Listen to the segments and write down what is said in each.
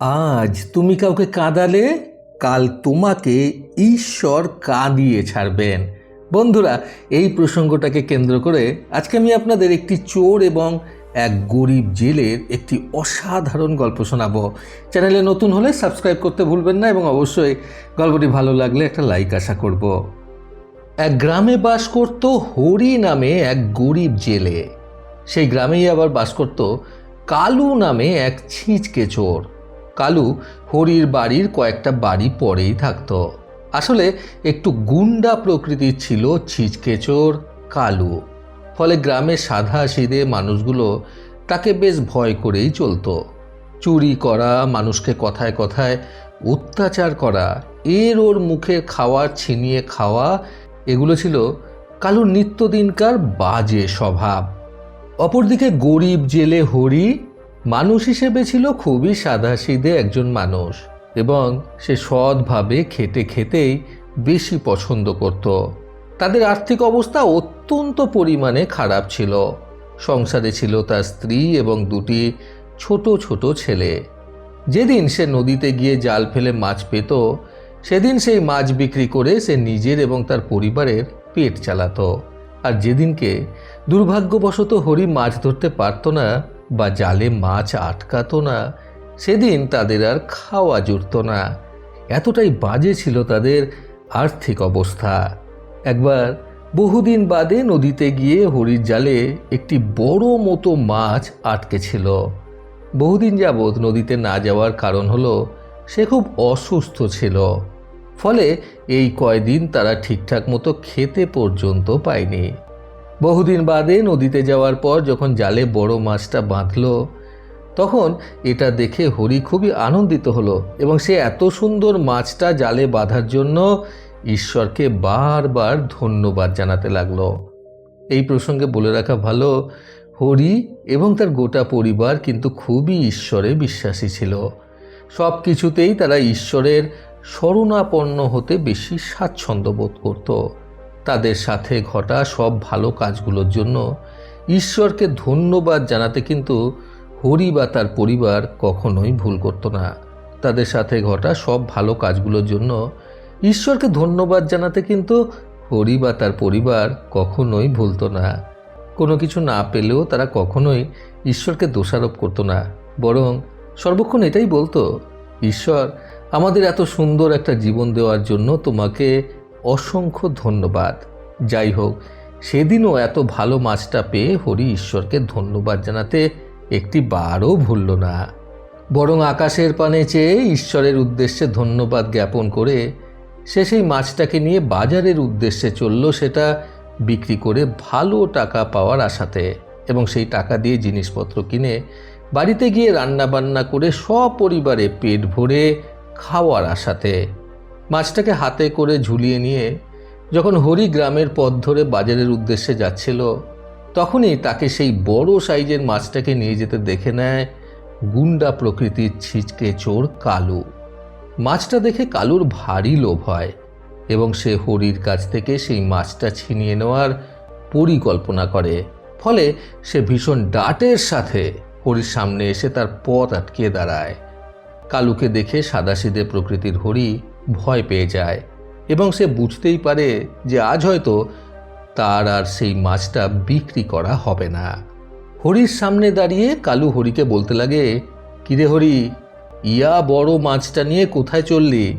আজ তুমি কাউকে কাঁদালে, কাল তোমাকে ঈশ্বর কাঁদিয়ে ছাড়বেন। বন্ধুরা, এই প্রসঙ্গটাকে কেন্দ্র করে আজকে আমি আপনাদের একটি চোর এবং এক গরিব জেলের একটি অসাধারণ গল্প শোনাবো। চ্যানেলে নতুন হলে সাবস্ক্রাইব করতে ভুলবেন না এবং অবশ্যই গল্পটি ভালো লাগলে একটা লাইক আশা করব। এক গ্রামে বাস করত হরি নামে এক গরিব জেলে। সেই গ্রামেই আবার বাস করত কালু নামে এক ছিঁচকে চোর। কালু হরির বাড়ির কয়েকটা বাড়ি পরেই থাকতো। আসলে একটু গুন্ডা প্রকৃতির ছিল ছিচকেচোর কালু। ফলে গ্রামের সাদা সিধে মানুষগুলো তাকে বেশ ভয় করেই চলতো। চুরি করা, মানুষকে কথায় কথায় অত্যাচার করা, এর ওর মুখের খাওয়ার ছিনিয়ে খাওয়া, এগুলো ছিল কালুর নিত্যদিনকার বাজে স্বভাব। অপরদিকে গরিব জেলে হরি মানুষ হিসেবে ছিল খুবই সাদাসিধে একজন মানুষ এবং সে সৎভাবে খেতে খেতেই বেশি পছন্দ করত। তাদের আর্থিক অবস্থা অত্যন্ত পরিমাণে খারাপ ছিল। সংসারে ছিল তার স্ত্রী এবং দুটি ছোট ছোট ছেলে। যেদিন সে নদীতে গিয়ে জাল ফেলে মাছ পেত, সেদিন সেই মাছ বিক্রি করে সে নিজের এবং তার পরিবারের পেট চালাতো। আর যেদিনকে দুর্ভাগ্যবশত হরি মাছ ধরতে পারত না বা জালে মাছ আটকাতো না, সেদিন তাদের আর খাওয়া জুটত না। এতটাই বাজে ছিল তাদের আর্থিক অবস্থা। একবার বহুদিন বাদে নদীতে গিয়ে হরির জালে একটি বড় মতো মাছ আটকে ছিল বহুদিন যাবৎ নদীতে না যাওয়ার কারণ হলো, সে খুব অসুস্থ ছিল। ফলে এই কয়দিন তারা ঠিকঠাক মতো খেতে পর্যন্ত পায়নি। বহুদিন বাদে নদীতে যাওয়ার পর যখন জালে বড় মাছটা বাঁধল, তখন এটা দেখে হরি খুবই আনন্দিত হলো এবং সে এত সুন্দর মাছটা জালে বাঁধার জন্য ঈশ্বরকে বারবার ধন্যবাদ জানাতে লাগল। এই প্রসঙ্গে বলে রাখা ভালো, হরি এবং তার গোটা পরিবার কিন্তু খুবই ঈশ্বরে বিশ্বাসী ছিল। সব কিছুতেই তারা ঈশ্বরের শরণাপন্ন হতে বেশি স্বাচ্ছন্দ্য বোধ করত। তাদের সাথে ঘটা সব ভালো কাজগুলোর জন্য ঈশ্বরকে ধন্যবাদ জানাতে কিন্তু হরি বা তার পরিবার কখনোই ভুল করত না। তাদের সাথে ঘটা সব ভালো কাজগুলোর জন্য ঈশ্বরকে ধন্যবাদ জানাতে কিন্তু হরি বা তার পরিবার কখনোই ভুলতো না। কোনো কিছু না পেলেও তারা কখনোই ঈশ্বরকে দোষারোপ করতো না। বরং সর্বক্ষণ এটাই বলতো, ঈশ্বর, আমাদের এত সুন্দর একটা জীবন দেওয়ার জন্য তোমাকে অসংখ্য ধন্যবাদ। যাই হোক, সেদিনও এত ভালো মাছটা পেয়ে হরি ঈশ্বরকে ধন্যবাদ জানাতে একটি বারও ভুলল না। বরং আকাশের পানে চেয়ে ঈশ্বরের উদ্দেশ্যে ধন্যবাদ জ্ঞাপন করে সে সেই মাছটাকে নিয়ে বাজারের উদ্দেশ্যে চলল সেটা বিক্রি করে ভালো টাকা পাওয়ার আশাতে এবং সেই টাকা দিয়ে জিনিসপত্র কিনে বাড়িতে গিয়ে রান্না বান্না করে সপরিবারে পেট ভরে খাওয়ার আশাতে। মাছটাকে হাতে করে ঝুলিয়ে নিয়ে যখন হরি গ্রামের পথ ধরে বাজারের উদ্দেশ্যে যাচ্ছিল, তখনই তাকে সেই বড় সাইজের মাছটাকে নিয়ে যেতে দেখে নেয় গুন্ডা প্রকৃতির ছিচকে চোর কালু। মাছটা দেখে কালুর ভারী লোভ হয় এবং সে হরির কাছ থেকে সেই মাছটা ছিনিয়ে নেওয়ার পরিকল্পনা করে। ফলে সে ভীষণ ডাটের সাথে হরির সামনে এসে তার পথ আটকে দাঁড়ায়। কালুকে দেখে সাদাসিদে প্রকৃতির হরি ভয় পেয়ে যায় এবং সে বুঝতেই পারে যে আজ হয়তো তার আর সেই মাছটা বিক্রি করা হবে না। হরির সামনে দাঁড়িয়ে কালু হরিকে বলতে লাগে, কিরে হরি, ইয়া বড় মাছটা নিয়ে কোথায় চললি?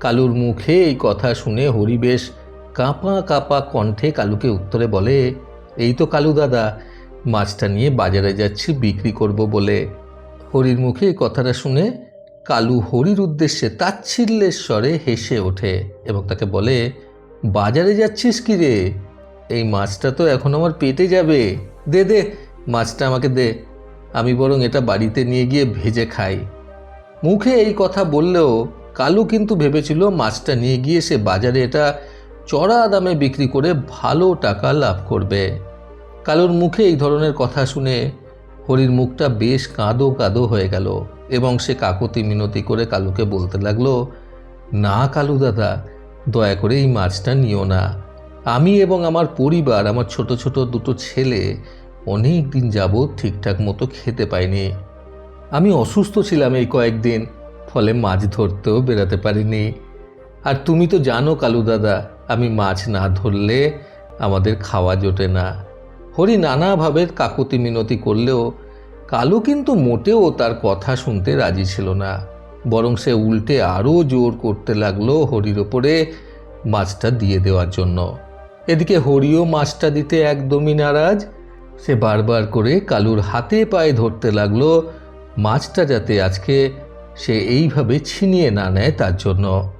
কালুর মুখে এই কথা শুনে হরি বেশ কাঁপা কাঁপা কণ্ঠে কালুকে উত্তরে বলে, এই তো কালু দাদা, মাছটা নিয়ে বাজারে যাচ্ছি, বিক্রি করব বলে। হরির মুখে এই কথাটা শুনে কালু হরির উদ্দেশ্যে তাচ্ছিল্যের স্বরে হেসে ওঠে এবং তাকে বলে, বাজারে যাচ্ছিস কি রে? এই মাছটা তো এখন আমার পেটে যাবে। দে দে, মাছটা আমাকে দে। আমি বরং এটা বাড়িতে নিয়ে গিয়ে ভেজে খাই। মুখে এই কথা বললেও কালু কিন্তু ভেবেছিল মাছটা নিয়ে গিয়ে সে বাজারে এটা চড়া দামে বিক্রি করে ভালো টাকা লাভ করবে। কালুর মুখে এই ধরনের কথা শুনে হরির মুখটা বেশ কাঁদো কাঁদো হয়ে গেল। এবং সে কাকতি মিনতি করে কালুকে বলতে লাগল, না কালু দাদা, দয়া করে এই মাছটা নিও না। আমি এবং আমার পরিবার, আমার ছোট ছোট দুটো ছেলে, অনেক দিন যাবৎ ঠিকঠাক মতো খেতে পাইনি। আমি অসুস্থ ছিলাম এই কয়েকদিন, ফলে মাছ ধরতেও বেরাতে পারিনি। আর তুমি তো জানো কালু দাদা, আমি মাছ না ধরলে আমাদের খাওয়া জোটে না। হরি নানাভাবে কাকুতি মিনতি করলেও কালু কিন্তু মোটেও তার কথা শুনতে রাজি ছিল না। বরং সে উল্টে আরও জোর করতে লাগল হরির ওপরে মাছটা দিয়ে দেওয়ার জন্য। এদিকে হরিও মাছটা দিতে একদমই নারাজ। সে বারবার করে কালুর হাতে পায়ে ধরতে লাগল। মাছটা যাতে আজকে সে এইভাবে ছিনিয়ে না নেয় তার জন্য।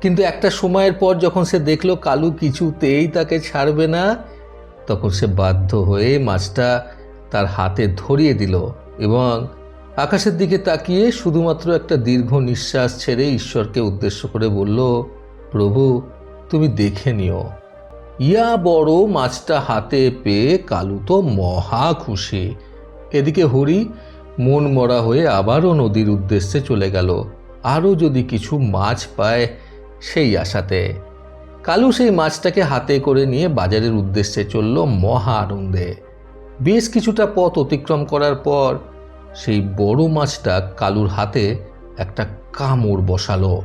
কিন্তু একটা সময়ের পর যখন সে দেখল কালু কিছুতেই তাকে ছাড়বে না, তখন সে বাধ্য হয়ে মাছটা তার হাতে ধরিয়ে দিল এবং আকাশের দিকে তাকিয়ে শুধুমাত্র একটা দীর্ঘ নিঃশ্বাস ছেড়ে ঈশ্বরকে উদ্দেশ্য করে বলল, প্রভু, তুমি দেখে নিও। ইয়া বড় মাছটা হাতে পেয়ে কালু তো মহা খুশি। এদিকে হরি মন মরা হয়ে আবারও নদীর উদ্দেশ্যে চলে গেল। আরও যদি কিছু মাছ পায় সেই আশাতে। কালু সেই মাছটাকে হাতে করে নিয়ে বাজারের উদ্দেশ্যে চলল মহা আনন্দে। বেশ কিছুটা পথ অতিক্রম করার পর সেই বড় মাছটা কালুর হাতে একটা কামড় বসালো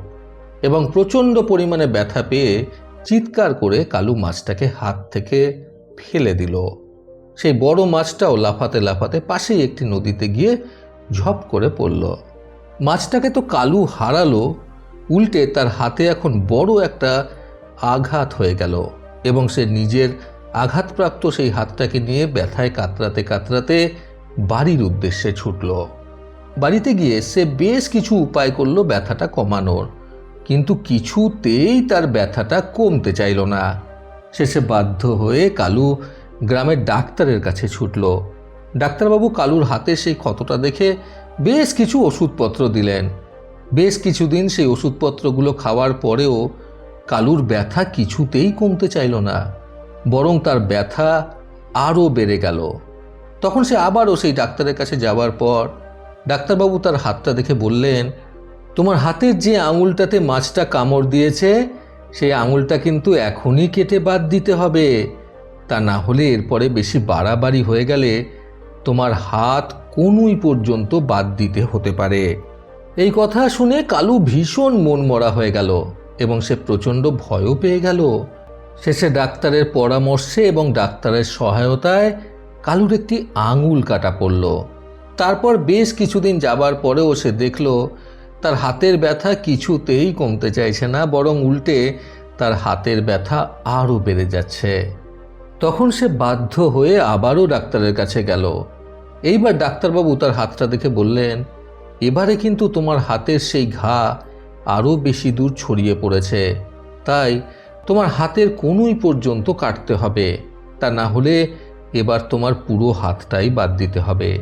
এবং প্রচণ্ড পরিমাণে ব্যথা পেয়ে চিৎকার করে কালু মাছটাকে হাত থেকে ফেলে দিল। সেই বড় মাছটাও লাফাতে লাফাতে পাশেই একটি নদীতে গিয়ে ঝপ করে পড়ল। মাছটাকে তো কালু হারালো, উল্টে তার হাতে এখন বড় একটা আঘাত হয়ে গেল এবং সে নিজের আঘাতপ্রাপ্ত সেই হাতটাকে নিয়ে ব্যথায় কাতরাতে কাতরাতে বাড়ির উদ্দেশ্যে ছুটল। বাড়িতে গিয়ে সে বেশ কিছু উপায় করল ব্যথাটা কমানোর। কিন্তু কিছুতেই তার ব্যথাটা কমতে চাইল না। শেষে বাধ্য হয়ে কালু গ্রামের ডাক্তারের কাছে ছুটল। ডাক্তারবাবু কালুর হাতে সেই ক্ষতটা দেখে বেশ কিছু ওষুধপত্র দিলেন। বেশ কিছুদিন সেই ওষুধপত্রগুলো খাওয়ার পরেও কালুর ব্যথা কিছুতেই কমতে চাইল না। বরং তার ব্যথা আরও বেড়ে গেল। তখন সে আবারও সেই ডাক্তারের কাছে যাওয়ার পর ডাক্তারবাবু তার হাতটা দেখে বললেন, তোমার হাতের যে আঙুলটাতে মাছটা কামড় দিয়েছে, সেই আঙুলটা কিন্তু এখনই কেটে বাদ দিতে হবে। তা না হলে এরপরে বেশি বাড়াবাড়ি হয়ে গেলে তোমার হাত কোনুই পর্যন্ত বাদ দিতে হতে পারে। এই কথা শুনে কালু ভীষণ মন মরা হয়ে গেল এবং সে প্রচণ্ড ভয়ও পেয়ে গেল। শেষে ডাক্তারের পরামর্শে এবং ডাক্তারের সহায়তায় কালুর একটি আঙুল কাটা পড়ল। তারপর বেশ কিছুদিন যাবার পরেও সে দেখল, তার হাতের ব্যথা কিছুতেই কমতে চাইছে না, বরং উল্টে তার হাতের ব্যথা আরও বেড়ে যাচ্ছে। তখন সে বাধ্য হয়ে আবারও ডাক্তারের কাছে গেল। এইবার ডাক্তারবাবু তার হাতটা দেখে বললেন, এবারে কিন্তু তোমার হাতের সেই ঘা আরও বেশি দূর ছড়িয়ে পড়েছে। তাই তোমার হাতের কোনোই পর্যন্ত কাটতে হবে। তা না হলে এবার তোমার পুরো হাতটাই বাদ দিতে হবে।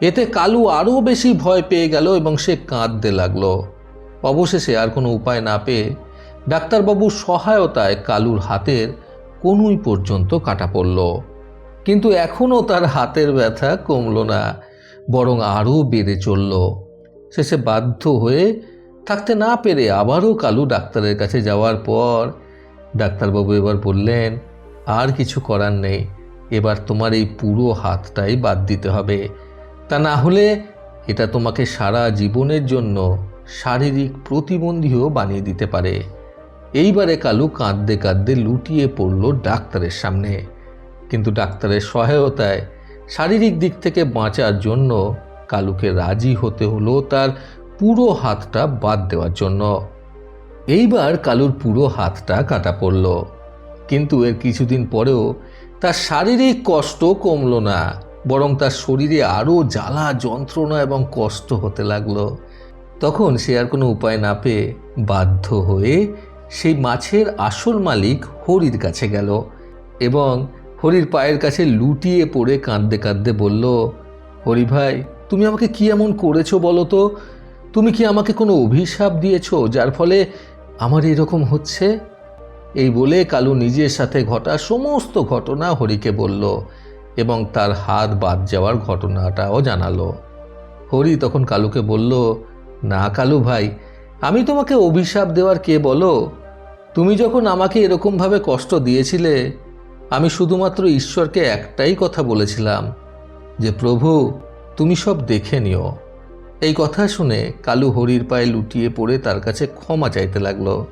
এতে কালু আরও বেশি ভয় পেয়ে গেল এবং সে কাঁদতে লাগল। অবশেষে আর কোনো উপায় না পেয়ে ডাক্তারবাবুর সহায়তায় কালুর হাতের কোনুই পর্যন্ত কাটা পড়ল। কিন্তু এখনও তার হাতের ব্যথা কমল না, বরং আরও বেড়ে চলল। শেষে বাধ্য হয়ে থাকতে না পেরে আবারও কালু ডাক্তারের কাছে যাওয়ার পর ডাক্তারবাবু এবার বললেন, আর কিছু করার নেই, এবার তোমার এই পুরো হাতটাই বাদ দিতে হবে। তা না হলে এটা তোমাকে সারা জীবনের জন্য শারীরিক প্রতিবন্ধীও বানিয়ে দিতে পারে। এইবারে কালু কাঁদতে কাঁদতে লুটিয়ে পড়ল ডাক্তারের সামনে। কিন্তু ডাক্তারের সহায়তায় শারীরিক দিক থেকে বাঁচার জন্য কালুকে রাজি হতে হলো তার পুরো হাতটা বাদ দেওয়ার জন্য। এইবার কালুর পুরো হাতটা কাটা পড়ল। কিন্তু এর কিছুদিন পরেও তার শারীরিক কষ্ট কমল না, বরং তার শরীরে আরও জ্বালা, যন্ত্রণা এবং কষ্ট হতে লাগল। তখন সে আর কোনো উপায় না পেয়ে বাধ্য হয়ে সেই মাছের আসল মালিক হরির কাছে গেল এবং হরির পায়ের কাছে লুটিয়ে পড়ে কাঁদতে কাঁদতে বলল, হরি ভাই, তুমি আমাকে কি এমন করেছ বলো তো? তুমি কি আমাকে কোনো অভিশাপ দিয়েছ যার ফলে আমার এরকম হচ্ছে? এই বলে কালু নিজের সাথে ঘটা সমস্ত ঘটনা হরিকে বলল এবং তার হাত বাদ যাওয়ার ঘটনাটাও জানালো। হরি তখন কালুকে বলল, না কালু ভাই, আমি তোমাকে অভিশাপ দেওয়ার কে বলো? তুমি যখন আমাকে এরকমভাবে কষ্ট দিয়েছিলে, আমি শুধুমাত্র ঈশ্বরকে একটাই কথা বলেছিলাম যে, প্রভু, তুমি সব দেখে নিও। এই কথা শুনে কালু হরির পায়ে লুটিয়ে পড়ে তার কাছে ক্ষমা চাইতে লাগল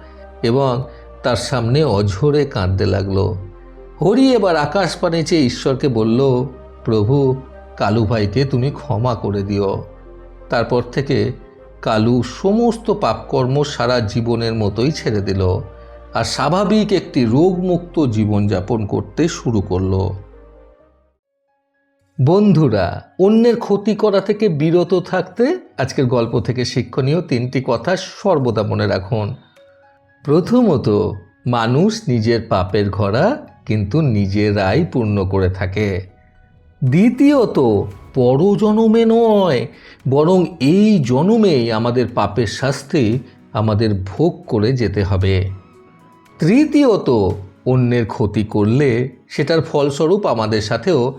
এবং তার সামনে অঝরে কাঁদতে লাগল। হরি এবার আকাশ পানে চেয়ে ঈশ্বরকে বলল, প্রভু, কালু ভাইকে তুমি ক্ষমা করে দিও। তারপর থেকে কালু সমস্ত পাপকর্ম সারা জীবনের মতোই ছেড়ে দিল আর স্বাভাবিক একটি রোগমুক্ত জীবনযাপন করতে শুরু করল। বন্ধুরা, অন্যের ক্ষতি করা থেকে বিরত থাকতে আজকের গল্প থেকে শিক্ষণীয় তিনটি কথা সর্বদা মনে রাখুন। প্রথমত, মানুষ নিজের পাপের ঘরা কিন্তু নিজেরাই পূর্ণ করে থাকে। দ্বিতীয়ত, পরজনমে নয়, বরং এই জনমেই আমাদের পাপের শাস্তি আমাদের ভোগ করে যেতে হবে। তৃতীয়ত, অন্যের ক্ষতি করলে সেটার ফলস্বরূপ আমাদের সাথেও